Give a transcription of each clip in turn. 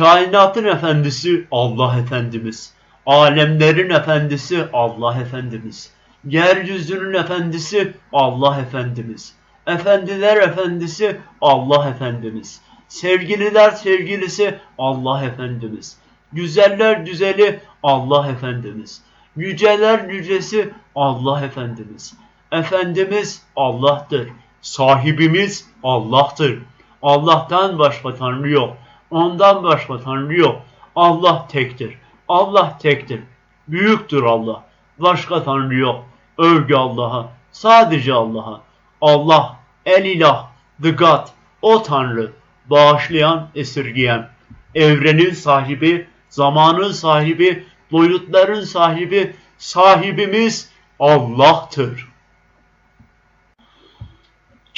Kainatın efendisi Allah Efendimiz. Alemlerin efendisi Allah Efendimiz. Yeryüzünün efendisi Allah Efendimiz. Efendiler efendisi Allah Efendimiz. Sevgililer sevgilisi Allah Efendimiz. Güzeller güzeli Allah Efendimiz. Yüceler yücesi Allah Efendimiz. Efendimiz Allah'tır. Sahibimiz Allah'tır. Allah'tan başka Tanrı yok. Ondan başka Tanrı yok. Allah tektir. Allah tektir. Büyüktür Allah. Başka Tanrı yok. Övgü Allah'a. Sadece Allah'a. Allah, el ilah, the God, o Tanrı. Bağışlayan, esirgeyen. Evrenin sahibi, zamanın sahibi, boyutların sahibi, sahibimiz Allah'tır.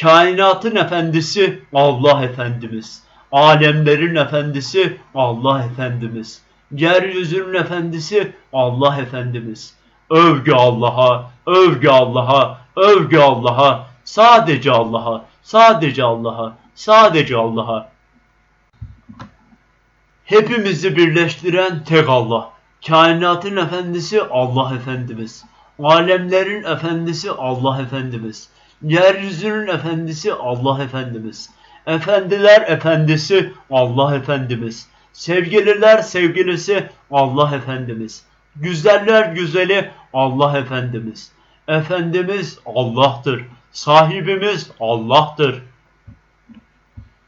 Kainatın efendisi Allah Efendimiz. Alemlerin efendisi Allah Efendimiz. Yeryüzünün efendisi Allah Efendimiz. Övgü Allah'a, övgü Allah'a, övgü Allah'a, sadece Allah'a, sadece Allah'a, sadece Allah'a. Hepimizi birleştiren tek Allah. Kainatın efendisi Allah Efendimiz. Alemlerin efendisi Allah Efendimiz. Yeryüzünün efendisi Allah Efendimiz. Efendiler efendisi Allah Efendimiz. Sevgililer sevgilisi Allah Efendimiz. Güzeller güzeli Allah Efendimiz. Efendimiz Allah'tır. Sahibimiz Allah'tır.